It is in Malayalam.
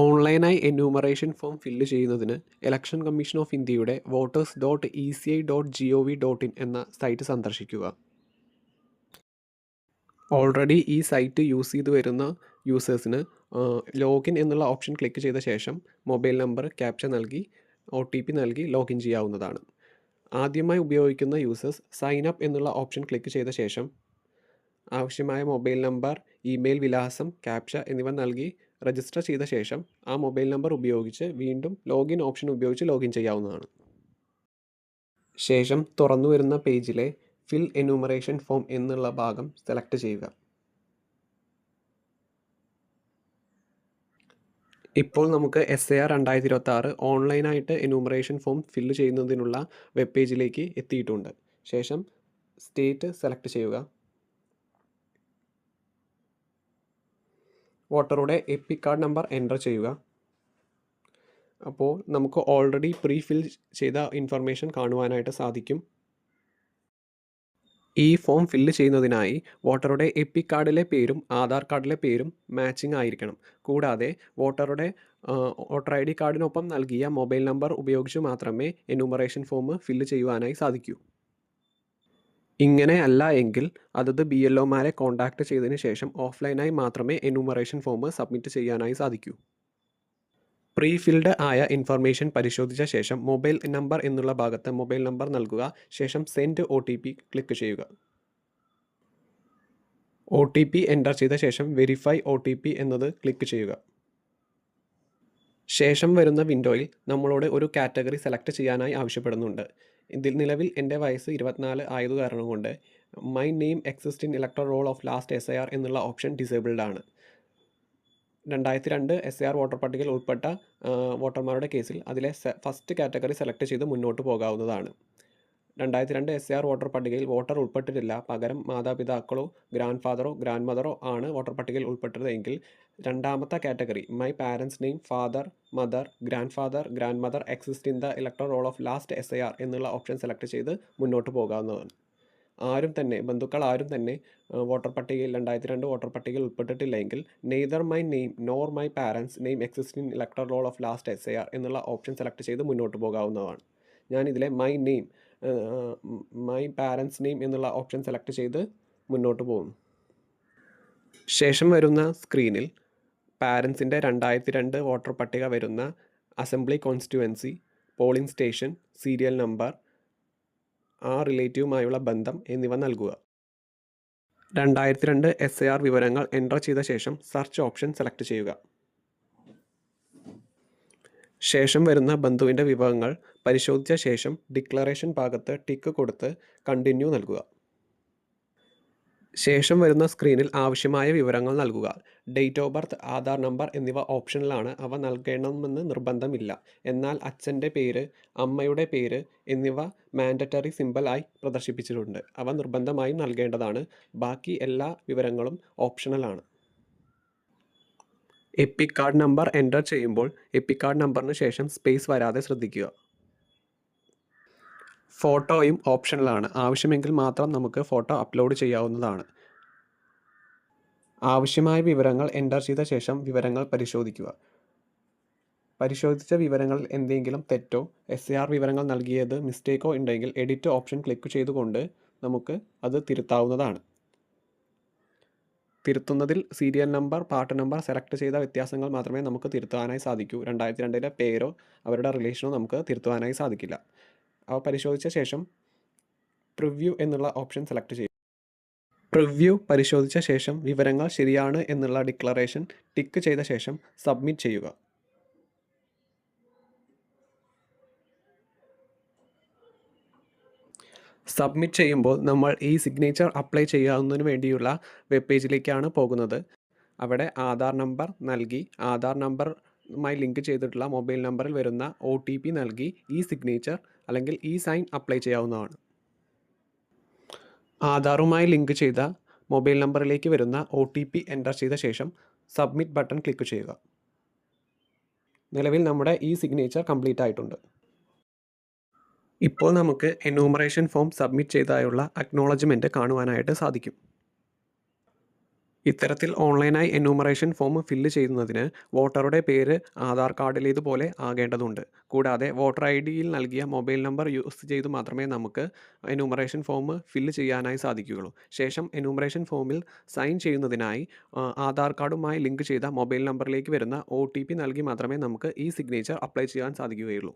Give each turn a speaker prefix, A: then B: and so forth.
A: ഓൺലൈനായി എന്യൂമറേഷൻ ഫോം ഫില്ല് ചെയ്യുന്നതിന് ഇലക്ഷൻ കമ്മീഷൻ ഓഫ് ഇന്ത്യയുടെ voters dot E C I dot G O V dot in എന്ന സൈറ്റ് സന്ദർശിക്കുക. ഓൾറെഡി ഈ സൈറ്റ് യൂസ് ചെയ്ത് വരുന്ന യൂസേഴ്സിന് ലോഗിൻ എന്നുള്ള ഓപ്ഷൻ ക്ലിക്ക് ചെയ്ത ശേഷം മൊബൈൽ നമ്പർ ക്യാപ്ച നൽകി ഒ ടി പി നൽകി ലോഗിൻ ചെയ്യാവുന്നതാണ്. ആദ്യമായി ഉപയോഗിക്കുന്ന യൂസേഴ്സ് സൈൻ അപ്പ് എന്നുള്ള ഓപ്ഷൻ ക്ലിക്ക് ചെയ്ത ശേഷം ആവശ്യമായ മൊബൈൽ നമ്പർ ഇമെയിൽ വിലാസം ക്യാപ്ച എന്നിവ നൽകി രജിസ്റ്റർ ചെയ്ത ശേഷം ആ മൊബൈൽ നമ്പർ ഉപയോഗിച്ച് വീണ്ടും ലോഗിൻ ഓപ്ഷൻ ഉപയോഗിച്ച് ലോഗിൻ ചെയ്യാവുന്നതാണ്. ശേഷം തുറന്നു വരുന്ന പേജിലെ ഫിൽ എന്യൂമറേഷൻ ഫോം എന്നുള്ള ഭാഗം സെലക്ട് ചെയ്യുക. ഇപ്പോൾ നമുക്ക് എസ് എ ആർ രണ്ടായിരത്തി ഇരുപത്തി ആറ് ഓൺലൈനായിട്ട് എന്യൂമറേഷൻ ഫോം ഫില്ല് ചെയ്യുന്നതിനുള്ള വെബ് പേജിലേക്ക് എത്തിയിട്ടുണ്ട്. ശേഷം സ്റ്റേറ്റ് സെലക്ട് ചെയ്യുക. വോട്ടറുടെ എപ്പിക് കാർഡ് നമ്പർ എന്റർ ചെയ്യുക. അപ്പോൾ നമുക്ക് ഓൾറെഡി പ്രീ ഫിൽ ചെയ്ത ഇൻഫർമേഷൻ കാണുവാനായിട്ട് സാധിക്കും. ഈ ഫോം ഫില്ല് ചെയ്യുന്നതിനായി വോട്ടറുടെ എപ്പിക് കാർഡിലെ പേരും ആധാർ കാർഡിലെ പേരും മാച്ചിങ് ആയിരിക്കണം. കൂടാതെ വോട്ടറുടെ വോട്ടർ ഐ ഡി കാർഡിനൊപ്പം നൽകിയ മൊബൈൽ നമ്പർ ഉപയോഗിച്ച് മാത്രമേ എന്യൂമറേഷൻ ഫോം ഫില്ല് ചെയ്യുവാനായി സാധിക്കൂ. ഇങ്ങനെ അല്ല എങ്കിൽ അതത് ബി എൽ ഒമാരെ കോൺടാക്ട് ചെയ്തതിന് ശേഷം ഓഫ്ലൈനായി മാത്രമേ എന്യൂമറേഷൻ ഫോം സബ്മിറ്റ് ചെയ്യാനായി സാധിക്കൂ. പ്രീഫിൽഡ് ആയ ഇൻഫർമേഷൻ പരിശോധിച്ച ശേഷം മൊബൈൽ നമ്പർ എന്നുള്ള ഭാഗത്ത് മൊബൈൽ നമ്പർ നൽകുക ശേഷം send O T P click ചെയ്യുക. ഒ ടി പി എന്റർ ചെയ്ത ശേഷം വെരിഫൈ ഒ ടി പി എന്നത് ക്ലിക്ക് ചെയ്യുക. ശേഷം വരുന്ന വിൻഡോയിൽ നമ്മളോട് ഒരു കാറ്റഗറി സെലക്ട് ചെയ്യാനായി ആവശ്യപ്പെടുന്നുണ്ട്. ഇതിൽ നിലവിൽ എന്റെ വയസ്സ് ഇരുപത്തിനാല് ആയത് കാരണം കൊണ്ട് my name exist in electoral roll of last S I R എന്നുള്ള ഓപ്ഷൻ ഡിസേബിൾഡ് ആണ്. രണ്ടായിരത്തി രണ്ട് എസ് ആർ വോട്ടർ പട്ടികയിൽ ഉൾപ്പെട്ട വോട്ടർമാരുടെ കേസിൽ അതിലെ ഫസ്റ്റ് കാറ്റഗറി സെലക്ട് ചെയ്ത് മുന്നോട്ട് പോകാവുന്നതാണ്. രണ്ടായിരത്തി രണ്ട് എസ് ആർ വോട്ടർ പട്ടികയിൽ വോട്ടർ ഉൾപ്പെട്ടിട്ടില്ല. പകരം മാതാപിതാക്കളോ ഗ്രാൻഡ് ഫാദറോ ഗ്രാൻഡ് മദറോ ആണ് വോട്ടർ പട്ടികയിൽ ഉൾപ്പെട്ടതെങ്കിൽ രണ്ടാമത്തെ category my parents name father mother grandfather grandmother exist in the electoral roll of last S I R എന്നുള്ള ഓപ്ഷൻ സെലക്ട് ചെയ്ത് മുന്നോട്ട് പോകാവുന്നതാണ്. ആരും തന്നെ ബന്ധുക്കൾ ആരും തന്നെ വോട്ടർ പട്ടികയിൽ രണ്ടായിരത്തി രണ്ട് വോട്ടർ പട്ടികയിൽ ഉൾപ്പെട്ടിട്ടില്ലെങ്കിൽ neither my name nor my parents name exist in electoral roll of last S I R എന്നുള്ള ഓപ്ഷൻ സെലക്ട് ചെയ്ത് മുന്നോട്ട് പോകാവുന്നതാണ്. ഞാനിതിലെ my name my parents name എന്നുള്ള ഓപ്ഷൻ സെലക്ട് ചെയ്ത് മുന്നോട്ട് പോകും ശേഷം വരുന്ന സ്ക്രീനിൽ പാരൻസിന്റെ രണ്ടായിരത്തി രണ്ട് വോട്ടർ പട്ടിക വരുന്ന assembly constituency polling station serial number ആ റിലേറ്റീവുമായുള്ള ബന്ധം എന്നിവ നൽകുക. രണ്ടായിരത്തി രണ്ട് എസ് എ ആർ വിവരങ്ങൾ എന്റർ ചെയ്ത ശേഷം സെർച്ച് ഓപ്ഷൻ സെലക്ട് ചെയ്യുക. ശേഷം വരുന്ന ബന്ധുവിന്റെ വിവരങ്ങൾ പരിശോധിച്ച ശേഷം ഡിക്ലറേഷൻ ഭാഗത്ത് ടിക്ക് കൊടുത്ത് കണ്ടിന്യൂ നൽകുക. ശേഷം വരുന്ന സ്ക്രീനിൽ ആവശ്യമായ വിവരങ്ങൾ നൽകുക. Date of birth Aadhaar number എന്നിവ ഓപ്ഷനിലാണ്. അവ നൽകണമെന്ന് നിർബന്ധമില്ല. എന്നാൽ അച്ഛന്റെ പേര് അമ്മയുടെ പേര് എന്നിവ മാൻഡറ്ററി സിമ്പിളായി പ്രദർശിപ്പിച്ചിട്ടുണ്ട്. അവ നിർബന്ധമായും നൽകേണ്ടതാണ്. ബാക്കി എല്ലാ വിവരങ്ങളും ഓപ്ഷണലാണ് എപ്പിക് കാർഡ് നമ്പർ എന്റർ ചെയ്യുമ്പോൾ എപ്പിക് കാർഡ് നമ്പറിന് ശേഷം സ്പേസ് വരാതെ ശ്രദ്ധിക്കുക. ഫോട്ടോയും ഓപ്ഷണലാണ്. ആവശ്യമെങ്കിൽ മാത്രം നമുക്ക് ഫോട്ടോ അപ്ലോഡ് ചെയ്യാവുന്നതാണ്. ആവശ്യമായ വിവരങ്ങൾ എന്റർ ചെയ്ത ശേഷം വിവരങ്ങൾ പരിശോധിക്കുക. പരിശോധിച്ച വിവരങ്ങളിൽ എന്തെങ്കിലും തെറ്റോ എസ് ആർ വിവരങ്ങൾ നൽകിയത് മിസ്റ്റേക്കോ ഉണ്ടെങ്കിൽ എഡിറ്റ് ഓപ്ഷൻ ക്ലിക്ക് ചെയ്തുകൊണ്ട് നമുക്ക് അത് തിരുത്താവുന്നതാണ്. തിരുത്തുന്നതിൽ serial number part number select ചെയ്ത വ്യത്യാസങ്ങൾ മാത്രമേ നമുക്ക് തിരുത്താനായി സാധിക്കൂ. രണ്ടായിരത്തി രണ്ടിലെ പേരോ അവരുടെ റിലേഷനോ നമുക്ക് തിരുത്തുവാനായി സാധിക്കില്ല. അവ പരിശോധിച്ച ശേഷം പ്രിവ്യൂ എന്നുള്ള ഓപ്ഷൻ സെലക്ട് ചെയ്യും. പ്രിവ്യൂ പരിശോധിച്ച ശേഷം വിവരങ്ങൾ ശരിയാണ് എന്നുള്ള ഡിക്ലറേഷൻ ടിക്ക് ചെയ്ത ശേഷം സബ്മിറ്റ് ചെയ്യുക. സബ്മിറ്റ് ചെയ്യുമ്പോൾ നമ്മൾ ഈ സിഗ്നേച്ചർ അപ്ലൈ ചെയ്യാവുന്നതിന് വേണ്ടിയുള്ള വെബ് പേജിലേക്കാണ് പോകുന്നത്. അവിടെ ആധാർ നമ്പർ നൽകി ആധാർ നമ്പറുമായി ലിങ്ക് ചെയ്തിട്ടുള്ള മൊബൈൽ നമ്പറിൽ വരുന്ന ഒ ടി പി നൽകി ഈ സിഗ്നേച്ചർ അല്ലെങ്കിൽ ഈ സൈൻ അപ്ലൈ ചെയ്യാവുന്നതാണ്. ആധാറുമായി ലിങ്ക് ചെയ്ത മൊബൈൽ നമ്പറിലേക്ക് വരുന്ന ഒ ടി പി എന്റർ ചെയ്ത ശേഷം സബ്മിറ്റ് ബട്ടൺ ക്ലിക്ക് ചെയ്യുക. നിലവിൽ നമ്മുടെ ഈ സിഗ്നേച്ചർ കംപ്ലീറ്റ് ആയിട്ടുണ്ട്. ഇപ്പോൾ നമുക്ക് എന്യൂമറേഷൻ ഫോം സബ്മിറ്റ് ചെയ്തതായുള്ള അക്നോളജ്മെന്റ് കാണുവാനായിട്ട് സാധിക്കും ഇത്തരത്തിൽ ഓൺലൈനായി എന്യൂമറേഷൻ ഫോം ഫില്ല് ചെയ്യുന്നതിന് വോട്ടറുടെ പേര് ആധാർ കാർഡിലേതുപോലെ ആകേണ്ടതുണ്ട്. കൂടാതെ വോട്ടർ ഐ ഡിയിൽ നൽകിയ മൊബൈൽ നമ്പർ യൂസ് ചെയ്ത് മാത്രമേ നമുക്ക് എന്യൂമറേഷൻ ഫോം ഫില്ല് ചെയ്യാനായി സാധിക്കുകയുള്ളൂ. ശേഷം എന്യൂമറേഷൻ ഫോമിൽ സൈൻ ചെയ്യുന്നതിനായി ആധാർ കാർഡുമായി ലിങ്ക് ചെയ്ത മൊബൈൽ നമ്പറിലേക്ക് വരുന്ന ഒ നൽകി മാത്രമേ നമുക്ക് ഈ സിഗ്നേച്ചർ അപ്ലൈ ചെയ്യാൻ സാധിക്കുകയുള്ളൂ.